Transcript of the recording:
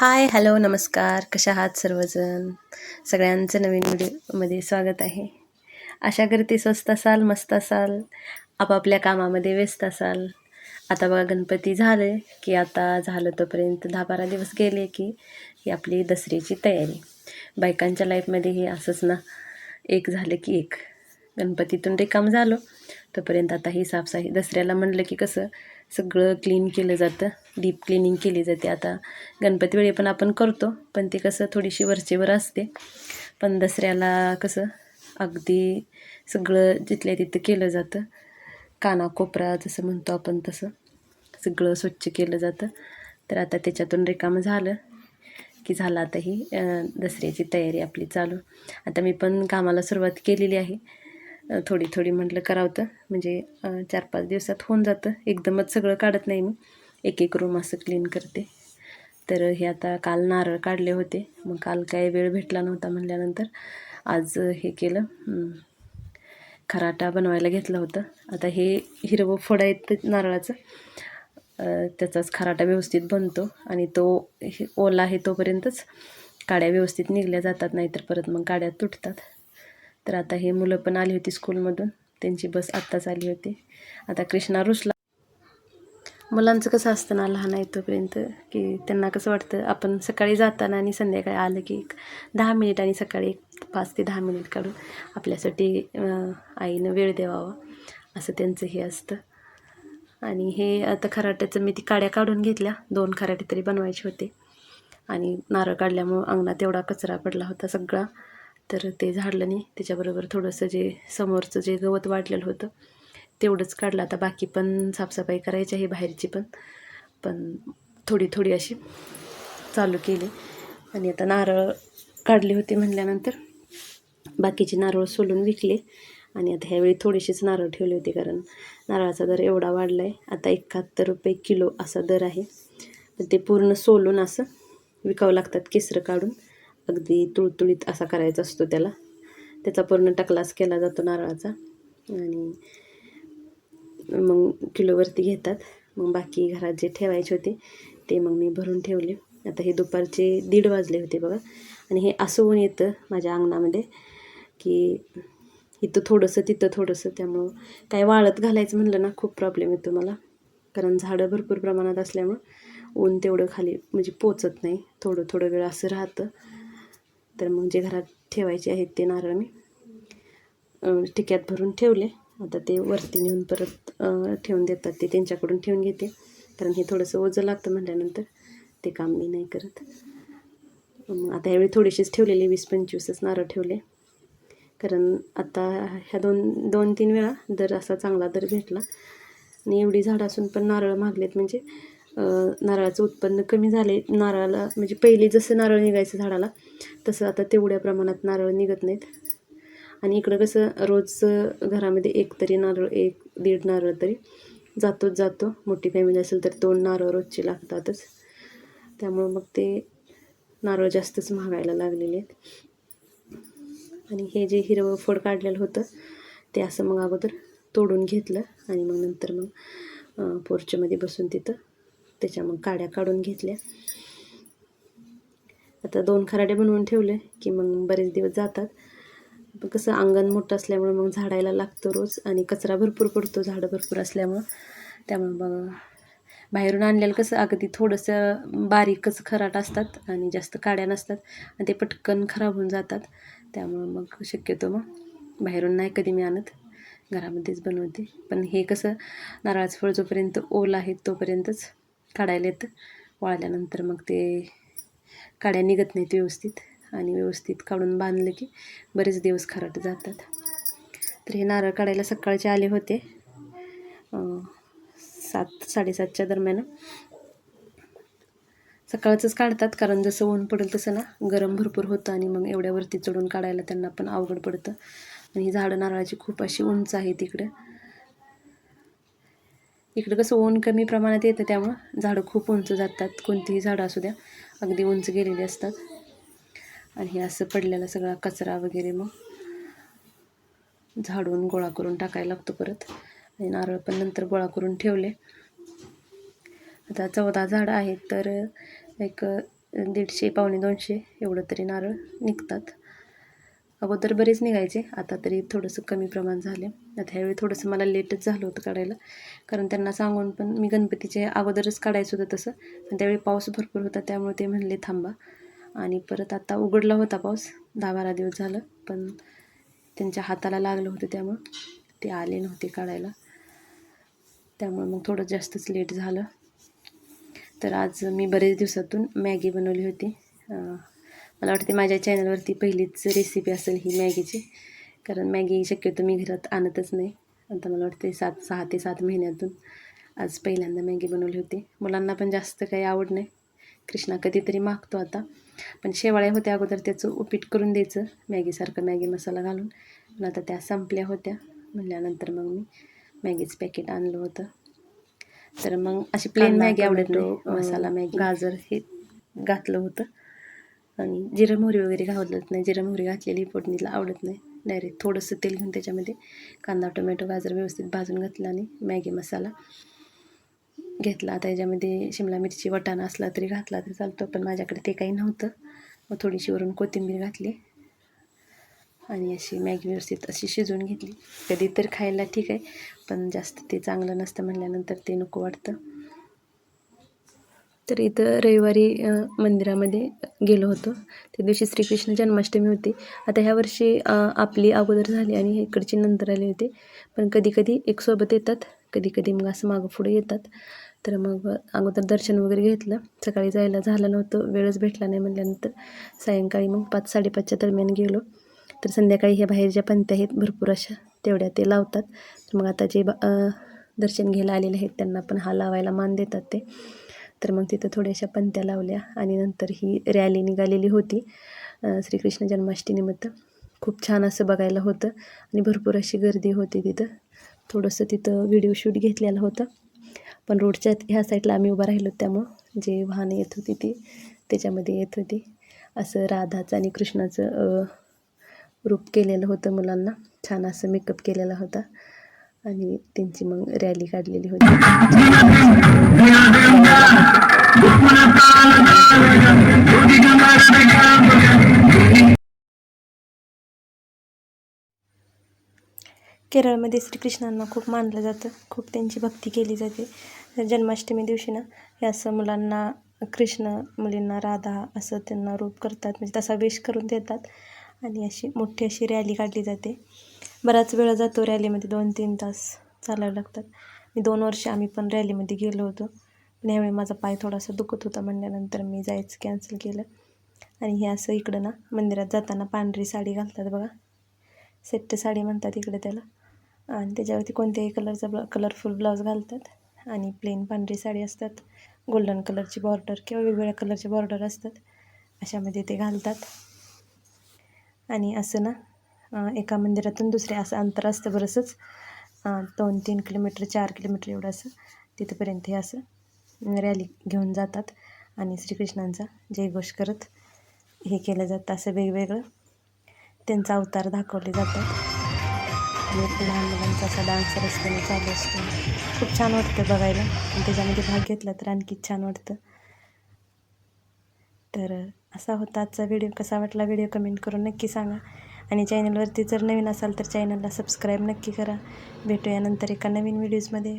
Hi hello नमस्कार. कशा आहात सर्वजण? सगळ्यांचं नवीन व्हिडिओमध्ये स्वागत आहे. आशा करते स्वस्त असाल मस्त असाल आपापल्या कामामध्ये व्यस्त असाल. आता बघा गणपती झाले की आता झालं तोपर्यंत दहा बारा दिवस गेले की ही आपली दसऱ्याची तयारी. बायकांच्या लाईफमध्ये हे असंच ना एक झालं की एक. गणपतीतून रिकाम झालो. तोपर्यंत आता ही साफसफाई दसऱ्याला म्हणलं की कसं सगळं क्लीन केलं जातं. डीप क्लिनिंग केली जाते. आता गणपतीवेळी पण आपण करतो पण ते कसं थोडीशी वरचेवर असते. पण दसऱ्याला कसं अगदी सगळं जिथल्या तिथं केलं जातं. कानाकोपरा जसं म्हणतो आपण तसं सगळं स्वच्छ केलं जातं. तर आता त्याच्यातून रिकामं झालं की झालं आता ही दसऱ्याची तयारी आपली चालू. आता मी पण कामाला सुरुवात केलेली आहे. थोडी थोडी म्हटलं करावतं म्हणजे चार पाच दिवसात होऊन जातं. एकदमच सगळं काढत नाही मी. एक एक रूम असं क्लीन करते. तर हे आता काल नारळ काढले होते. मग काल काय वेळ भेटला नव्हता म्हणल्यानंतर आज हे केलं. खराटा बनवायला घेतलं होतं. आता हे हिरवं फड आहेत नारळाचं. त्याचाच खराटा व्यवस्थित बनतो. आणि तो ओला आहे तोपर्यंतच काड्या व्यवस्थित निघल्या जातात. नाहीतर परत मग काड्या तुटतात. तर आता हे मुलं पण आली होती स्कूलमधून. त्यांची बस आत्ताच आली होती. आता कृष्णा रुसला. मुलांचं कसं असतं ना लहान आहे तोपर्यंत की त्यांना कसं वाटतं आपण सकाळी जाताना आणि संध्याकाळी आलं की एक दहा मिनिट आणि सकाळी एक पाच ते दहा मिनिट काढून आपल्यासाठी आईनं वेळ द्यावा. असं त्यांचं हे असतं. आणि हे आता खराट्याचं मी ती काड्या काढून घेतल्या. दोन खराटे तरी बनवायचे होते. आणि नारळ काढल्यामुळं अंगणात एवढा कचरा पडला होता सगळा. तर ते झाडलं नाही. त्याच्याबरोबर थोडंसं जे समोरचं जे गवत वाढलेलं होतं तेवढंच काढलं. आता बाकी पण साफसफाई करायची आहे बाहेरची पण. पण थोडी थोडी अशी चालू केली. आणि आता नारळ काढले होते म्हणल्यानंतर बाकीचे नारळ सोलून विकले. आणि आता ह्यावेळी थोडेसेच नारळ ठेवले होते कारण नारळाचा दर एवढा वाढला आहे आता एकाहत्तर रुपये किलो असा दर आहे. ते पूर्ण सोलून असं विकावं लागतात केसरं काढून. अगदी तुळतुळीत असा करायचा असतो त्याला. त्याचा पूर्ण टकलास केला जातो नारळाचा. आणि मग किलोवरती घेतात. मग बाकी घरात जे ठेवायचे होते ते मग मी भरून ठेवले. आता हे दुपारचे दीड वाजले होते बघा. आणि हे असं ऊन येतं माझ्या अंगणामध्ये की इथं थोडंसं तिथं थोडंसं. त्यामुळं काय वाळत घालायचं म्हणलं ना खूप प्रॉब्लेम येतो मला. कारण झाडं भरपूर प्रमाणात असल्यामुळं ऊन तेवढं खाली म्हणजे पोचत नाही. थोडं थोडं वेळ असं राहतं. तर मग जे घरात ठेवायचे आहेत ते नारळ मी टिक्यात भरून ठेवले. आता ते वरती नेऊन परत ठेवून देतात. ते त्यांच्याकडून ठेवून घेते. कारण हे थोडंसं ओझं लागतं म्हटल्यानंतर ते काम मी नाही करत. आता यावेळी थोडेसेच ठेवलेले वीस पंचवीसच नारळ ठेवले. कारण आता ह्या दोन दोन तीन वेळा दर असा चांगला दर भेटला. आणि एवढी झाडं असून पण नारळ मागलेत म्हणजे नारळाचं उत्पन्न कमी झाले. नारळाला म्हणजे पहिले जसं नारळ निघायचं झाडाला तसं आता तेवढ्या प्रमाणात नारळ निघत नाहीत. आणि इकडं कसं रोज घरामध्ये एक तरी नारळ एक दीड नारळ तरी जातोच जातो. मोठी फॅमिली असेल तर दोन नारळ रोजचे लागतातच. त्यामुळं मग ते नारळ जास्तच महागायला लागलेले आहेत. आणि हे जे हिरवं फळ काढलेलं होतं ते असं मग अगोदर तोडून घेतलं. आणि मग नंतर मग पोर्चमध्ये बसून तिथं त्याच्या मग काड्या काढून घेतल्या. आता दोन खराडे बनवून ठेवले की मग बरेच दिवस जातात. कसं अंगण मोठं असल्यामुळं मग झाडायला लागतो रोज आणि कचरा भरपूर पडतो झाडं भरपूर असल्यामुळं. त्यामुळं मग बाहेरून आणलेलं कसं अगदी थोडंसं बारीकच खराट असतात आणि जास्त काड्या नसतात आणि ते पटकन खराब होऊन जातात. त्यामुळं मग शक्यतो मग बाहेरून नाही कधी मी आणत. घरामध्येच बनवते. पण हे कसं नारळाचं फळ जोपर्यंत ओल आहे तोपर्यंतच काढायला येतं. वाळल्यानंतर मग ते काड्या निघत नाहीत व्यवस्थित आणि व्यवस्थित काढून बांधलं की बरेच दिवस खराट जातात. तर हे नारळ काढायला सकाळचे आले होते. सात साडेसातच्या दरम्यान. सकाळचंच काढतात कारण जसं ऊन पडेल तसं ना गरम भरपूर होतं आणि मग एवढ्यावरती चढून काढायला त्यांना पण अवघड पडतं. आणि ही झाडं नारळाची खूप अशी उंच आहे तिकडं इकडं कसं ऊन कमी प्रमाणात येतं त्यामुळं झाडं खूप उंच जातात. कोणतीही झाडं असू द्या अगदी उंच गेलेली असतात. आणि हे असं पडलेला सगळा कचरा वगैरे मग झाडून गोळा करून टाकायला लागतो परत. आणि नारळ पण नंतर गोळा करून ठेवले. आता चौदा झाडं आहेत तर एक दीडशे पावणे दोनशे एवढं तरी नारळ निघतात. अगोदर बरेच निघायचे आता तरी थोडंसं कमी प्रमाण झाले आता ह्यावेळी थोडंसं मला लेटच झालं होतं काढायला. कारण त्यांना सांगून पण मी गणपतीचे अगोदरच काढायचं होतं तसं. पण त्यावेळी पाऊस भरपूर होता त्यामुळे ते म्हणले थांबा. आणि परत आता उघडला होता पाऊस. दहा बारा दिवस झालं पण त्यांच्या हाताला लागलं होतं त्यामुळं. ते आले नव्हते काढायला. त्यामुळे मग थोडं जास्तच लेट झालं. तर आज मी बरेच दिवसातून मॅगी बनवली होती. मला वाटते माझ्या चॅनलवरती पहिलीच रेसिपी असेल ही मॅगीची. कारण मॅगी शक्यतो मी घरात आणतच नाही. आता मला वाटते सात सहा ते सात महिन्यातून आज पहिल्यांदा मॅगी बनवली होती. मुलांना पण जास्त काही आवड नाही. कृष्णा कधीतरी मागतो आता. पण शेवाळ्या होत्या अगोदर त्याचं उपीट करून द्यायचं. मॅगीसारखं मॅगी मसाला घालून. पण आता त्या संपल्या होत्या. म्हणल्यानंतर मग मी मॅगीचं पॅकेट आणलं होतं. तर मग अशी प्लेन मॅगी आवडत मसाला मॅगी. गाजर हे घातलं होतं. आणि जिरं मोहरी वगैरे घालत नाही. जिरं मोहरी घातलेली फोडणीला आवडत नाही. डायरेक्ट थोडंसं तेल घेऊन त्याच्यामध्ये कांदा टोमॅटो गाजर व्यवस्थित भाजून घातला आणि मॅगी मसाला घेतला. आता याच्यामध्ये शिमला मिरची वटाणा असला तरी घातला तरी चालतो पण माझ्याकडे ते काही नव्हतं. मग थोडीशी वरून कोथिंबीर घातली आणि अशी मॅगी व्यवस्थित अशी शिजवून घेतली. कधी तर खायला ठीक आहे पण जास्त ते चांगलं नसतं म्हणल्यानंतर ते नको वाटतं. तर इथं रविवारी मंदिरामध्ये गेलो होतो. त्या दिवशी श्रीकृष्ण जन्माष्टमी होती. आता ह्या वर्षी आपली अगोदर झाली आणि इकडची नंतर आले होते. पण कधी कधी एक सोबत येतात कधी कधी मग असं मागं पुढे येतात. तर मग अगोदर दर्शन वगैरे घेतलं. सकाळी जायला झालं नव्हतं वेळच भेटला नाही म्हटल्यानंतर सायंकाळी मग पाच साडेपाचच्या दरम्यान गेलो. तर संध्याकाळी ह्या बाहेर ज्या पंत्या आहेत भरपूर अशा तेवढ्या ते लावतात. तर मग आता जे बा- दर्शन घ्यायला आलेले आहेत त्यांना पण हा लावायला मान देतात ते. तर मग तिथं थोड्याशा पंत्या लावल्या आणि नंतर ही रॅली निघालेली होती. श्रीकृष्ण जन्माष्टमीनिमित्त. खूप छान असं बघायला होतं आणि भरपूर अशी गर्दी होती तिथं. थोडंसं तिथं व्हिडिओ शूट घेतलेला होता. पण रोडच्या ह्या साईडला आम्ही उभं राहिलो त्यामुळं जे वाहनं येत होती ती त्याच्यामध्ये येत होती. असं राधाचं आणि कृष्णाचं रूप केलेलं होतं मुलांना. छान असं मेकअप केलेला होता. आणि त्यांची मग रॅली काढलेली होती. केरळमध्ये श्रीकृष्णांना खूप मानलं जातं. खूप त्यांची भक्ती केली जाते. जन्माष्टमी दिवशी ना हे असं मुलांना कृष्ण मुलींना राधा असं त्यांना रूप करतात. म्हणजे तसा वेश करून देतात. आणि अशी मोठी अशी रॅली काढली जाते. बराच वेळ जातो रॅलीमध्ये दोन तीन तास चालायला लागतात. मी दोन वर्ष आम्ही पण रॅलीमध्ये गेलो होतो. पण यावेळी माझा पाय थोडासा दुखत होता म्हणल्यानंतर मी जायचं कॅन्सल केलं. आणि हे असं इकडं ना मंदिरात जाताना पांढरी साडी घालतात बघा. सेट्ट साडी म्हणतात इकडे त्याला. आणि त्याच्यावरती कोणत्याही कलरचा ब्ला कलरफुल ब्लाऊज घालतात. आणि प्लेन पांढरी साडी असतात. गोल्डन कलरची बॉर्डर किंवा वेगवेगळ्या कलरचे बॉर्डर असतात. अशामध्ये ते घालतात. आणि असं ना एका मंदिरातून दुसऱ्या असं अंतर असतं बरंचंच दोन तीन किलोमीटर चार किलोमीटर एवढं असं. तिथंपर्यंत हे असं रॅली घेऊन जातात आणि श्रीकृष्णांचा जयघोष करत हे केलं जातं असं वेगवेगळं. त्यांचा अवतार दाखवले जातात. लहान मुलांचा असा डान्स रस्त्याने चालू असतो. खूप छान वाटतं बघायला. आणि त्याच्यामध्ये भाग घेतला तर आणखी छान वाटतं. तर असा होता आजचा व्हिडिओ. कसा वाटला व्हिडिओ कमेंट करून नक्की सांगा. आणि चॅनलवरती जर नवीन असाल तर चॅनलला सबस्क्राईब नक्की करा. भेटूया नंतर एका नवीन व्हिडिओजमध्ये